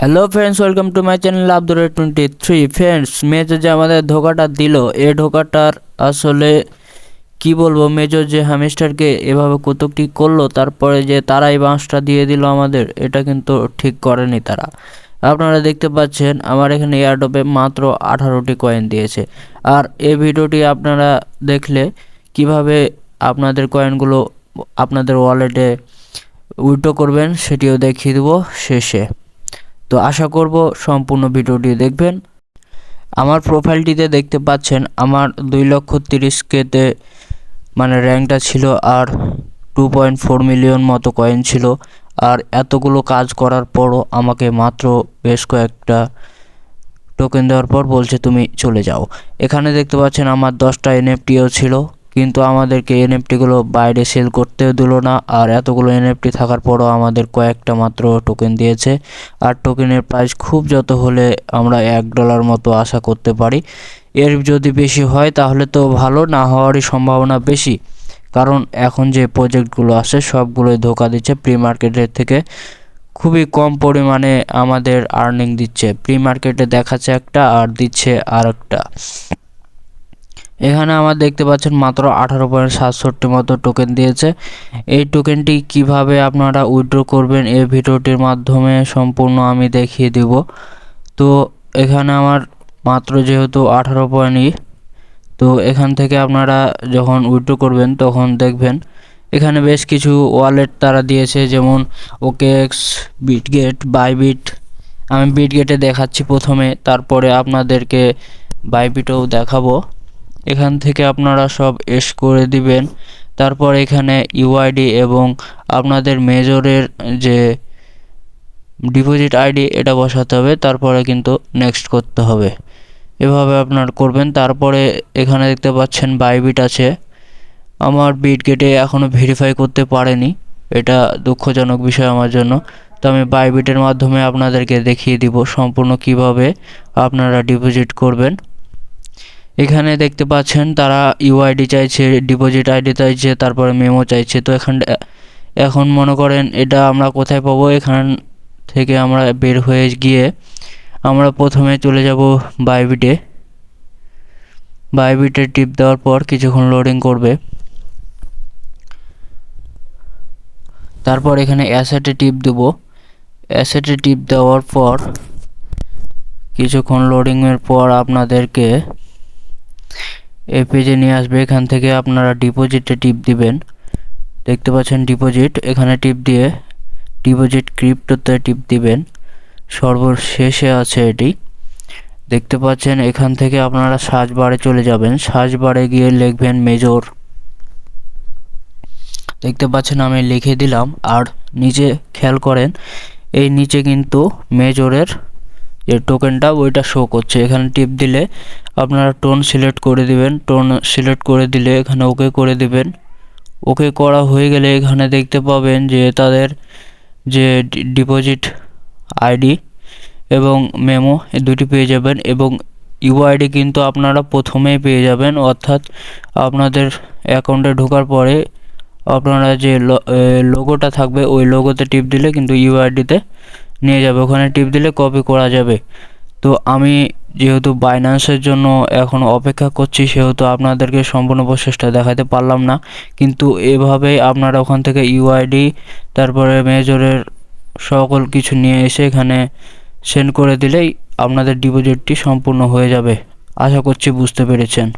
Hello friends welcome to my channel Abdur twenty three friends major যে আমাদের ধোকাটা দিল এই ধোকাটার আসলে কি বলব? মেজর যে হ্যামিস্টারকে এভাবে কতকটি করল, তারপরে যে তারা এই বাঁশটা দিয়ে দিল আমাদের, এটা কিন্তু ঠিক করেনি তারা। আপনারা দেখতে পাচ্ছেন, আমার এখানে এয়ারডপে মাত্র আঠারোটি কয়েন দিয়েছে। আর এই ভিডিওটি আপনারা দেখলে কীভাবে আপনাদের কয়েনগুলো আপনাদের ওয়ালেটে উইথড্র করবেন, সেটিও দেখিয়ে দেবো শেষে। তো আশা করব সম্পূর্ণ ভিডিওটি দেখবেন। আমার প্রোফাইলটিতে দেখতে পাচ্ছেন, আমার দুই লক্ষ তিরিশ কেতে মানে র্যাঙ্কটা ছিল আর টু পয়েন্ট ফোর মিলিয়ন মতো কয়েন ছিল। আর এতগুলো কাজ করার পরও আমাকে মাত্র বেশ কয়েকটা টোকেন দেওয়ার পর বলছে, তুমি চলে যাও। এখানে দেখতে পাচ্ছেন আমার দশটা এনএফটিও ছিল। কিন্তু আমাদেরকে এনএফটিগুলো বাইরে সেল করতেও দিল না। আর এতগুলো এনএফটি থাকার পরও আমাদের কয়েকটা মাত্র টোকেন দিয়েছে। আর টোকেনের প্রাইস খুব যত হলে আমরা এক ডলার মতো আশা করতে পারি। এর যদি বেশি হয় তাহলে তো ভালো, না হওয়ারই সম্ভাবনা বেশি। কারণ এখন যে প্রজেক্টগুলো আছে সবগুলোই ধোকা দিচ্ছে প্রি মার্কেটের থেকে। খুবই কম পরিমাণে আমাদের আর্নিং দিচ্ছে। প্রি মার্কেটে দেখাচ্ছে একটা আর দিচ্ছে আর একটা এখানে আমার দেখতে পাচ্ছেন মাত্র আঠারো পয়েন্ট সাতষট্টি মতো টোকেন দিয়েছে। এই টোকেনটি কীভাবে আপনারা উইথড্র করবেন এই ভিডিওটির মাধ্যমে সম্পূর্ণ আমি দেখিয়ে দিব। তো এখানে আমার মাত্র যেহেতু আঠারো পয়েন্টই তো এখান থেকে আপনারা যখন উইথড্র করবেন তখন দেখবেন এখানে বেশ কিছু ওয়ালেট তারা দিয়েছে, যেমন ওকেএক্স বিটগেট বাইবিট আমি বিটগেটে দেখাচ্ছি প্রথমে, তারপরে আপনাদেরকে বাইবিটেও দেখাবো। এখান থেকে আপনারা সব এস করে দিবেন। তারপর এখানে ইউআইডি এবং আপনাদের মেজরের যে ডিপোজিট আইডি এটা বসাতে হবে। তারপরে কিন্তু নেক্সট করতে হবে। এভাবে আপনার করবেন। তারপরে এখানে দেখতে পাচ্ছেন বাইবিট আছে। আমার বিট গেটে এখনও ভেরিফাই করতে পারেনি। এটা দুঃখজনক বিষয় আমার জন্য। তো আমি বাইবিটের মাধ্যমে আপনাদেরকে দেখিয়ে দিব সম্পূর্ণ কীভাবে আপনারা ডিপোজিট করবেন। এখানে দেখতে পাচ্ছেন তারা ইউআইডি চাইছে ডিপোজিট আইডি চাইছে, তারপরে মেমো চাইছে। তো এখান, এখন মনে করেন এটা আমরা কোথায় পাবো? এখান থেকে আমরা বের হয়ে গিয়ে আমরা প্রথমে চলে যাব বাইবিটে বাইবিটে টিপ দেওয়ার পর কিছুক্ষণ লোডিং করবে। তারপর এখানে অ্যাসেটে টিপ দেব। অ্যাসেটে টিপ দেওয়ার পর কিছুক্ষণ লোডিংয়ের পর আপনাদেরকে এই পেজে নিয়ে আসবে। এখান থেকে আপনারা ডিপোজিটে টিপ দিবেন। দেখতে পাচ্ছেন ডিপোজিট এখানে টিপ দিয়ে ডিপোজিট ক্রিপ্টোতে টিপ দিবেন। সর্বশেষে আছে এটি। দেখতে পাচ্ছেন এখান থেকে আপনারা সার্চ বারে চলে যাবেন। সার্চ বারে গিয়ে লিখবেন মেজর দেখতে পাচ্ছেন আমি লিখে দিলাম। আর নিচে খেয়াল করেন, এই নিচে কিন্তু মেজরের যে টোকেনটা ওইটা শো করছে। এখানে টিপ দিলে আপনারা টোন সিলেক্ট করে দিবেন। টোন সিলেক্ট করে দিলে এখানে ওকে করে দিবেন। ওকে করা হয়ে গেলে এখানে দেখতে পাবেন যে তাদের যে ডিপোজিট আইডি এবং মেমো এই দুটি পেয়ে যাবেন এবং ইউআইডি কিন্তু আপনারা প্রথমেই পেয়ে যাবেন। অর্থাৎ আপনাদের অ্যাকাউন্টে ঢোকার পরে আপনারা যে লোগোটা থাকবে, ওই লোগোতে টিপ দিলে কিন্তু ইউআইডিতে নিয়ে যাবে। ওখানে টিপ দিলে কপি করা যাবে। তো আমি যেহেতু বাইন্যান্সের জন্য এখন অপেক্ষা করছি, সেহেতু আপনাদেরকে সম্পূর্ণ প্রসেসটা দেখাতে পারলাম না। কিন্তু এভাবেই আপনারা ওখান থেকে ইউআইডি তারপরে মেজরের সকল কিছু নিয়ে এসে এখানে সেন্ড করে দিলেই আপনাদের ডিপোজিটটি সম্পূর্ণ হয়ে যাবে। আশা করছি বুঝতে পেরেছেন।